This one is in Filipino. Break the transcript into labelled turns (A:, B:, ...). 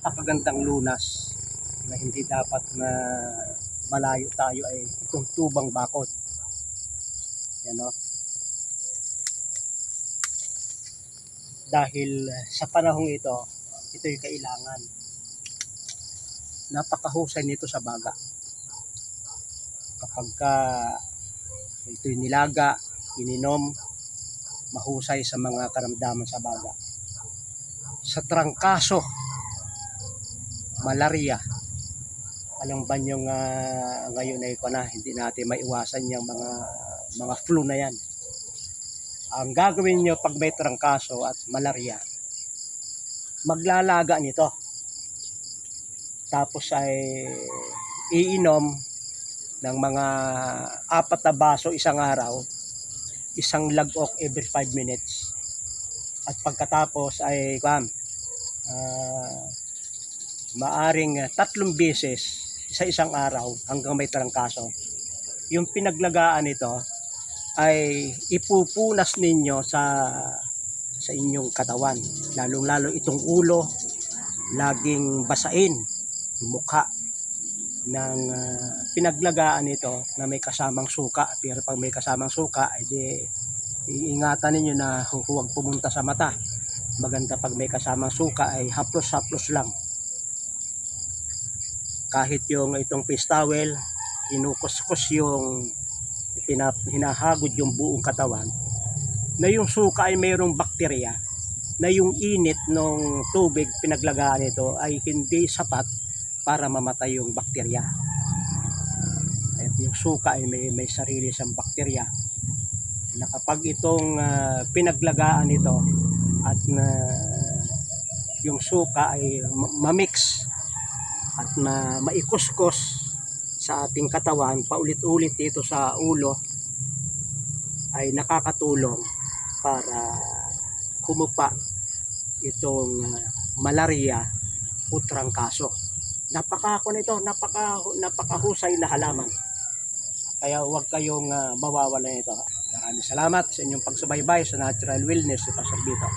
A: napakagandang lunas na hindi dapat na malayo tayo ay itong tubang bakod. Yan o. Dahil sa panahong ito, ito'y kailangan. Napakahusay nito sa baga. Kapag ka ito'y nilaga, ininom, mahusay sa mga karamdaman sa baga. Sa trangkaso, malaria, alam ba yung ngayon ay na hindi natin maiwasan yung mga mga flu na yan. Ang gagawin nyo pag may trangkaso at malaria, maglalaga nito. Tapos ay iinom ng mga apat na baso isang araw, isang lagok every 5 minutes. At pagkatapos ay kwan, ah, maaring ah, tatlong beses sa isang araw hanggang may trangkaso. Yung pinaglagaan nito ay ipupunas ninyo sa sa inyong katawan. Lalong-lalo itong ulo, laging basain, yung mukha ng ah, pinaglagaan nito na may kasamang suka. Pero pag may kasamang suka, ay di iingatan ninyo na hu- huwag pumunta sa mata. Maganda pag may kasamang suka ay haplos-haplos lang kahit yung itong face towel, inukuskus yung hinahagod yung buong katawan, na yung suka ay mayroong bakterya, na yung init ng tubig pinaglagaan nito ay hindi sapat para mamatay yung bakterya. At yung suka ay may, may sarili siyang bakterya na kapag itong ah, pinaglagaan nito at na yung suka ay ma- mamix at na maikuskus sa ating katawan paulit-ulit dito sa ulo ay nakakatulong para kumupa itong ah, malaria o trangkaso. Napaka nito, napaka napakahusay na halaman. Kaya huwag kayong ah, mawawala nito. Maraming salamat sa inyong pagsubaybay sa Natural Wellness sa Pasar Bito.